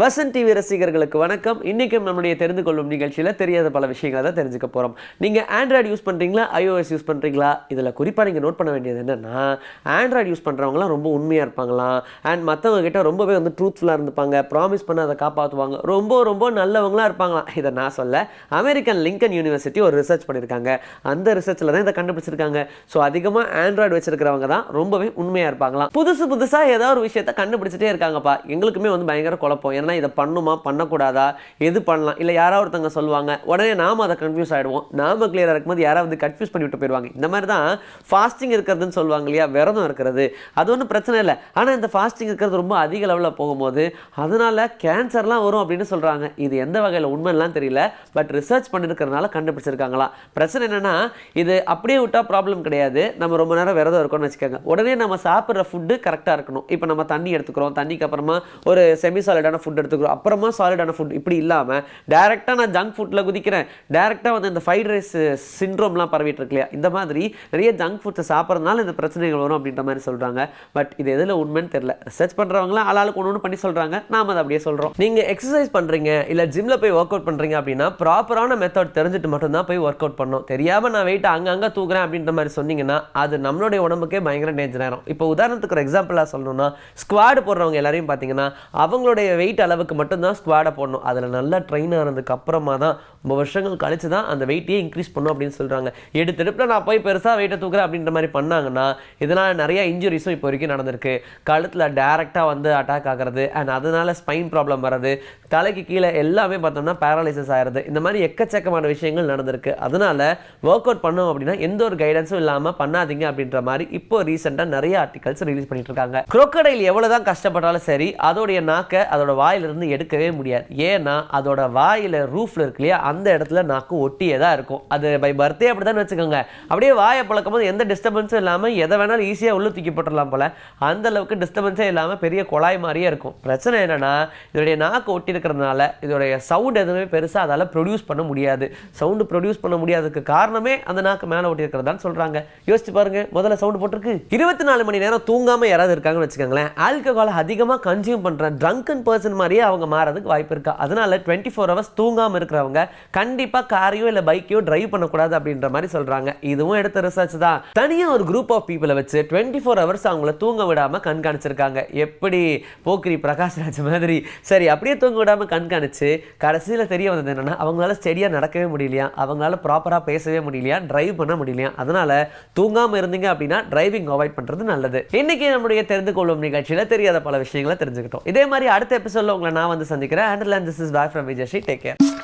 Vasan TV ரசிகர்களுக்கு வணக்கம். இன்றைக்கும் நம்முடைய தெரிந்து கொள்ளும் நிகழ்ச்சியில் தெரியாத பல விஷயங்களை தான் தெரிஞ்சுக்க போகிறோம் நீங்கள் ஆண்ட்ராய்டு யூஸ் பண்ணுறீங்களா ஐஓஎஸ் யூஸ் பண்ணுறீங்களா இதில் குறிப்பாக நீங்கள் நோட் பண்ண வேண்டியது என்னென்னா ஆண்ட்ராய்டு யூஸ் பண்ணுறவங்களாம் ரொம்ப உண்மையாக இருப்பாங்களாம். அண்ட் மற்றவங்ககிட்ட ரொம்பவே வந்து ட்ரூத்ஃபுல்லாக இருந்துப்பாங்க. ப்ராமிஸ் பண்ண அதை காப்பாற்றுவாங்க ரொம்ப ரொம்ப நல்லவங்களாக இருப்பாங்களாம். இதை நான் சொல்ல அமெரிக்கன் லிங்கன் யூனிவர்சிட்டி ஒரு ரிசர்ச் பண்ணியிருக்காங்க அந்த ரிசர்ச்சில் தான் இதை கண்டுபிடிச்சிருக்காங்க. ஸோ அதிகமாக ஆண்ட்ராய்டு வச்சிருக்கிறவங்க தான் ரொம்பவே உண்மையாக இருப்பாங்களாம். புதுசு புதுசாக ஏதாவது ஒரு விஷயத்தை கண்டுபிடிச்சிட்டே இருக்காங்கப்பா. எங்களுக்குமே வந்து பயங்கர குழப்பம். ஏன்னா இதை பண்ணுமா? பண்ணக்கூடாதா? எது பண்ணலாம்? இல்லை யாராவது ஒருத்தவங்க சொல்லுவாங்க உடனே நாம அதை கன்ஃபியூஸ் ஆகிடுவோம் நாம கிளியராக இருக்கும்போது யாராவது கன்ஃபியூஸ் பண்ணி விட்டு போயிடுவாங்க. இந்த மாதிரி தான் ஃபாஸ்டிங் இருக்கிறதுன்னு சொல்லுவாங்க இல்லையா? விரதம் இருக்கிறது. அது ஒன்றும் பிரச்சனை இல்லை. ஆனால் இந்த ஃபாஸ்டிங் இருக்கிறது ரொம்ப அதிக லெவலில் போகும்போது அதனால கேன்சர்லாம் வரும் அப்படின்னு சொல்கிறாங்க இது எந்த வகையில்? உண்மைலாம் தெரியல. பட் ரிசர்ச் பண்ணிருக்கிறதுனால கண்டுபிடிச்சிருக்காங்களா? பிரச்சனை என்னென்னா இது அப்படியே விட்டால் ப்ராப்ளம் கிடையாது. நம்ம ரொம்ப நேரம் விரதம் இருக்கோம்னு வச்சுக்கோங்க. உடனே நம்ம சாப்பிட்ற ஃபுட்டு கரெக்டாக இருக்கணும். இப்போ நம்ம தண்ணி எடுத்துக்கிறோம். தண்ணிக்கு அப்புறமா ஒரு செமி சாலிடான ஃபுட் எடுத்துக்கிறோம். அப்புறமா சாலிடான ஃபுட் இப்படி இல்லாமல் டேரெக்டாக நான் ஜங்க் ஃபுட்டில் குதிக்கிறேன். டேரெக்டாக வந்து இந்த ஃப்ரைட் ரைஸ் சிண்ட்ரோம்லாம் பரவிட்டு இருக்கு இல்லையா? இந்த மாதிரி நிறைய ஜங்க் ஃபுட்ஸை சாப்பிட்றதுனால இந்த பிரச்சனைகள் வரும் அப்படின்ற மாதிரி சொல்கிறாங்க பட் இது எதில் உண்மைன்னு தெரியல. ரிசர்ச் பண்ணுறவங்களாம் ஆளாளுக்கு ஒன்று ஒன்று பண்ணி சொல்கிறாங்க நாம அதை அப்படியே சொல்கிறோம் நீங்கள் எக்ஸசைஸ் பண்ணுறீங்க இல்லை ஜிம்மில் போய் ஒர்க் அவுட் பண்ணுறீங்க அப்படின்னா ப்ராப்பரான மெத்தட் தெரிஞ்சுட்டு மட்டும்தான் போய் ஒர்க் அவுட் பண்ணணும். தெரியாமல் நான் வெயிட் அங்கங்கே தூக்குறேன் அப்படின்ற மாதிரி சொன்னீங்கன்னா அது நம்மளுடைய உடம்புக்கே பயங்கர டேஞ்சர் ஆயிரும். இப்போ உதாரணத்துக்கு ஒரு எக்ஸாம்பிளாக சொல்லணும்னா ஸ்குவாடு போடுறவங்க எல்லாரையும் பார்த்தீங்கன்னா அவங்களுடைய வெயிட் அளவுக்கு மட்டும்தான் ஸ்குவாடை போடணும். அதில் நல்லா ட்ரெயின் ஆனதுக்கு அப்புறமா தான் ரொம்ப வருஷங்கள் கழிச்சு தான் அந்த வெயிட்டையே இன்க்ரீஸ் பண்ணும் அப்படின்னு சொல்கிறாங்க எடுத்தெடுப்பில் நான் போய் பெருசாக வெயிட்டை தூக்குறேன் அப்படின்ற மாதிரி பண்ணாங்கன்னா இதனால் நிறையா இன்ஜுரிஸும் இப்போ வரைக்கும் நடந்திருக்கு. கழுத்தில் டேரெக்டாக வந்து அட்டாக் ஆகிறது அண்ட் அதனால ஸ்பைன் ப்ராப்ளம் வர்றது தலைக்கு கீழே எல்லாமே பார்த்தோம்னா பேரலைசஸ் ஆகிறது இந்த மாதிரி எக்கச்சக்கமான விஷயங்கள் நடந்திருக்கு. அதனால ஒர்க் அவுட் பண்ணோம் அப்படின்னா எந்த ஒரு கைடன்ஸும் இல்லாமல் பண்ணாதீங்க அப்படின்ற மாதிரி இப்போ ரீசெண்டாக நிறைய ஆர்டிகல்ஸ் ரிலீஸ் பண்ணிட்டு இருக்காங்க. குரோக்கடையில் எவ்வளோ தான் கஷ்டப்பட்டாலும் சரி அதோடைய நாக்கை அதோட வாயிலிருந்து எடுக்கவே முடியாது. ஏன்னா அதோட வாயில் ரூஃபில் இருக்கு இல்லையா அந்த இடத்துல நாக்கு ஒட்டியே தான் இருக்கும். அது பை பர்த்டே அப்படி தான் வச்சுக்கோங்க. அப்படியே வாயை பழக்கும் போது எந்த டிஸ்டர்பன்ஸும் இல்லாமல் எதை வேணாலும் ஈஸியாக உள்ளே தூக்கி போட்டுடலாம் போல். அந்த அளவுக்கு டிஸ்டர்பன்ஸே இல்லாமல் பெரிய குழாய் மாதிரியே இருக்கும். பிரச்சனை என்னென்னா இதோடைய நாக்கு ஒட்டி இருக்கிறதுனால இதோடைய சவுண்ட் எதுவுமே பெருசாக அதால் ப்ரொடியூஸ் பண்ண முடியாது. சவுண்டு ப்ரொடியூஸ் பண்ண முடியாததுக்கு காரணமே அந்த நாக்கு மேலே ஒட்டி இருக்கிறதான்னு சொல்கிறாங்க யோசிச்சு பாருங்க முதல்ல சவுண்டு போட்டிருக்கு. இருபத்தி நாலு மணி நேரம் தூங்காமல் யாராவது இருக்காங்கன்னு வச்சுக்கோங்களேன் ஆல்கஹால் அதிகமாக கன்சியூம் பண்ணுற ட்ரங்கன் பர்சன் மாதிரியே அவங்க மாறதுக்கு வாய்ப்பு இருக்கா. அதனால டுவெண்ட்டி ஃபோர் ஹவர்ஸ் தூங்காமல் இருக்கிறவங்க கண்டிப்பாக காரையோ இல்லை பைக்கையோ டிரைவ் பண்ணக்கூடாது அப்படின்ற மாதிரி சொல்கிறாங்க இதுவும் எடுத்த ரிசர்ச் தான். தனியாக ஒரு குரூப் ஆஃப் பீப்புளை வச்சு டுவெண்ட்டி ஃபோர் ஹவர்ஸ் அவங்கள தூங்க விடாமல் கண்காணிச்சிருக்காங்க. எப்படி போக்கிரி பிரகாஷ்ராஜ் மாதிரி. சரி அப்படியே தூங்க விடாமல் கண்காணிச்சு கடைசியில் தெரிய வந்தது என்னன்னா அவங்களால ஸ்டெடியாக நடக்கவே முடியலையா? அவங்களால ப்ராப்பராக பேசவே முடியலையா? டிரைவ் பண்ண முடியலையா? அதனால தூங்காமல் இருந்தீங்க அப்படின்னா டிரைவிங் அவாய்ட் பண்ணுறது நல்லது. இன்னைக்கு நம்முடைய தெரிந்து கொள்ளும் நிகழ்ச்சியில் தெரியாத பல விஷயங்களை தெரிஞ்சுக்கிட்டோம். இதே மாதிரி அடுத்த எபிசோடில் உங்களை நான் வந்து சந்திக்கிறேன். And this is back from Vijay take care